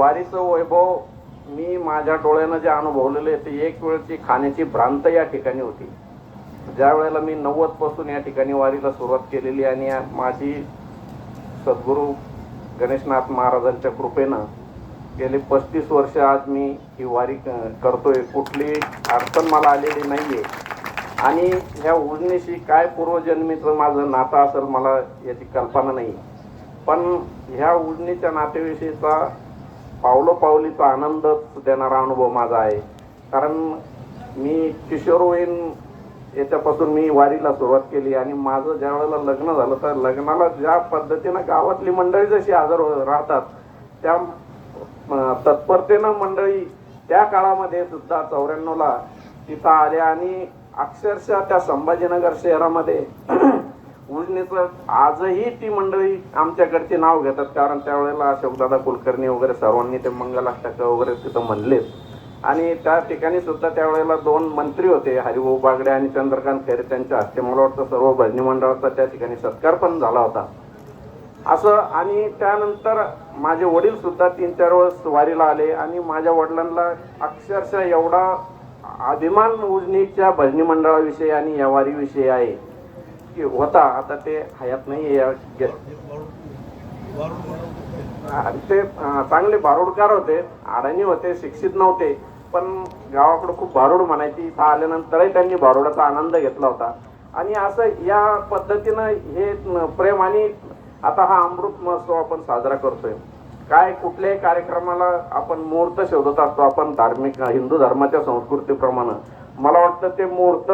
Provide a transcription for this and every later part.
वारीचं वैभव मी माझ्या डोळ्यानं जे अनुभवलेले आहे ते एक वेळची खाण्याची भ्रांत या ठिकाणी होती. ज्या वेळेला मी नव्वदपासून या ठिकाणी वारीला सुरुवात केलेली आणि या- माझी सद्गुरू गणेशनाथ महाराजांच्या कृपेनं गेले पस्तीस वर्ष आज मी ही वारी करतोय. कुठली अडचण मला आलेली नाही आहे आणि ह्या उजनीशी काय पूर्वजन्मीचं माझं नातं असेल मला याची कल्पना नाही. पण ह्या उजनीच्या नातेविषयीचा पावलोपावलीचा आनंदच देणारा अनुभव माझा आहे. कारण मी किशोरवयीन याच्यापासून मी वारीला सुरुवात केली आणि माझं ज्या वेळेला लग्न झालं तर लग्नाला ज्या पद्धतीनं गावातली मंडळी जशी हजर राहतात त्या तत्परतेनं मंडळी त्या काळामध्ये सुद्धा चौऱ्याण्णवला तिथं आल्या आणि अक्षरशः त्या संभाजीनगर शहरामध्ये उजनीचं आजही ती मंडळी आमच्याकडचे नाव घेतात. कारण त्यावेळेला अशोकदादा कुलकर्णी वगैरे सर्वांनी ते मंगलाष्टक वगैरे तिथं म्हणलेत आणि त्या ठिकाणी सुद्धा त्यावेळेला दोन मंत्री होते हरिभाऊ बागडे आणि चंद्रकांत खैरे त्यांच्या हस्ते. मला वाटतं सर्व भजनी मंडळाचा त्या ठिकाणी सत्कार पण झाला होता. असं आणि त्यानंतर माझे वडील सुद्धा तीन चार वेळेस वारीला आले आणि माझ्या वडिलांना अक्षरशः एवढा अभिमान उजनीच्या भजनी मंडळाविषयी आणि या वारीविषयी आहे. होता आता ते हयात नाही या ते चांगले बारोडकार होते अडाणी होते शिक्षित नव्हते पण गावाकडे खूप बारोड म्हणायची इथं आल्यानंतरही त्यांनी बारोडाचा आनंद घेतला होता. आणि असं या पद्धतीनं हे प्रेम आणि आता हा अमृत महोत्सव आपण साजरा करतोय. काय कुठल्याही कार्यक्रमाला आपण मुहूर्त शोधत असतो आपण धार्मिक हिंदू धर्माच्या संस्कृतीप्रमाणे. मला वाटतं ते मुहूर्त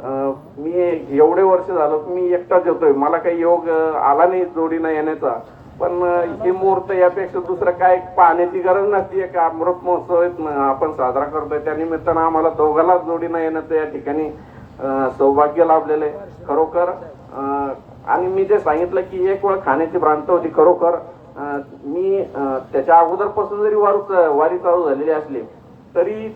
मी एवढे वर्ष झालं की मी एकटाच येतोय. मला काही योग आला नाही जोडीनं येण्याचा. पण हे मुहूर्त यापेक्षा दुसरं काय पाहण्याची गरज नसते. एक अमृत महोत्सव आपण साजरा करतोय. त्या निमित्तानं आम्हाला दोघाला जोडीनं येण्याचं या ठिकाणी सौभाग्य लाभलेलं आहे. खरोखर आणि मी जे सांगितलं की एक वेळ खाण्याची भ्रांत होती खरोखर मी त्याच्या अगोदरपासून जरी वारूच वारी चालू झालेली असली तरी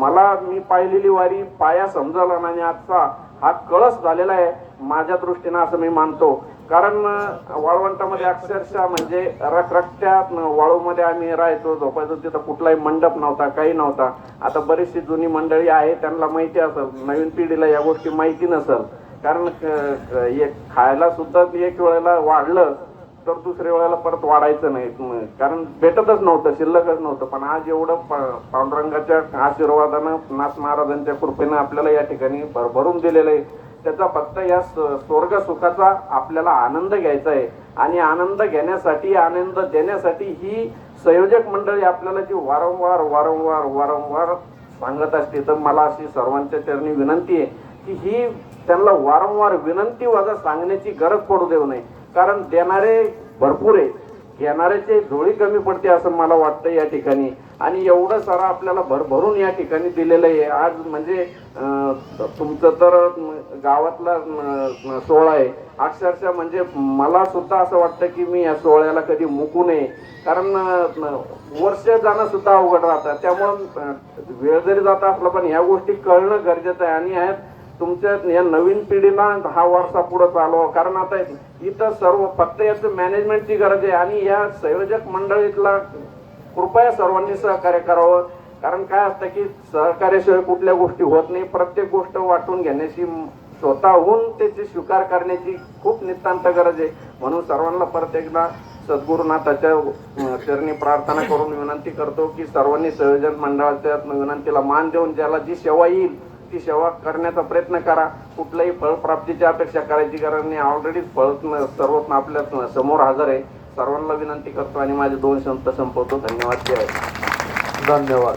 मला मी पाहिलेली वारी पाया समजाला नाही आणि आजचा हा कळस झालेला आहे माझ्या दृष्टीनं असं मी मानतो. कारण वाळवंटामध्ये अक्षरशः म्हणजे रखरखत्या वाळूमध्ये आम्ही राहायचो झोपायचो तिथं कुठलाही मंडप नव्हता काही नव्हता. आता बरीचशी जुनी मंडळी आहे त्यांना माहिती असेल नवीन पिढीला या गोष्टी माहिती नसेल. कारण एक खायला सुद्धा एक वेळेला वाढलं तर दुसऱ्या वेळेला परत वाढायचं नाही. कारण भेटतच नव्हतं शिल्लकच नव्हतं. पण आज एवढं पांडुरंगाच्या आशीर्वादानं नाथ महाराजांच्या कृपेनं आपल्याला या ठिकाणी भरभरून दिलेलं आहे. त्याचा फक्त या स- स्वर्ग सुखाचा आपल्याला आनंद घ्यायचा आहे. आणि आनंद घेण्यासाठी आनंद देण्यासाठी ही संयोजक मंडळी आपल्याला जी वारंवार वारंवार वारंवार सांगत असते तर मला अशी सर्वांच्या चरणी विनंती आहे की ही त्यांना वारंवार विनंती वजा सांगण्याची गरज पडू देऊ नये. कारण देणारे भरपूर आहेत. घेणाऱ्याचे झोळी कमी पडते असं मला वाटतं या ठिकाणी. आणि एवढं सारं आपल्याला भरभरून या ठिकाणी दिलेलं आहे. आज म्हणजे तुमचं तर गावातला सोहळा आहे. अक्षरशः म्हणजे मला सुद्धा असं वाटतं की मी या सोहळ्याला कधी मुकू नये. कारण वर्ष जाणं सुद्धा अवघड राहतं. त्यामुळं वेळ जरी जाता आपलं पण ह्या गोष्टी कळणं गरजेचं आहे. आणि ह्या तुमच्या या नवीन पिढीला दहा वारसा पुढे चालवा कारण आता इथं सर्व फक्त याचं मॅनेजमेंटची गरज आहे आणि या संयोजक मंडळीतला कृपया सर्वांनी सहकार्य करावं. कारण काय असतं की सहकार्याशिवाय कुठल्या गोष्टी होत नाही. प्रत्येक गोष्ट वाटून घेण्याची स्वतःहून त्याची स्वीकार करण्याची खूप नितांत गरज आहे. म्हणून सर्वांना परत एकदा सद्गुरुनाथाच्या अं, चरणी प्रार्थना करून विनंती करतो की सर्वांनी संयोजन मंडळाच्या विनंतीला मान देऊन ज्याला जी सेवा येईल ती सेवा करण्याचा प्रयत्न करा. कुठल्याही फळप्राप्तीची अपेक्षा करायची नाही ऑलरेडीच फळ सर्व आपल्यासमोर हजर आहे. सर्वांना विनंती करतो आणि माझे दोन शब्द संपवतो. धन्यवाद. धन्यवाद.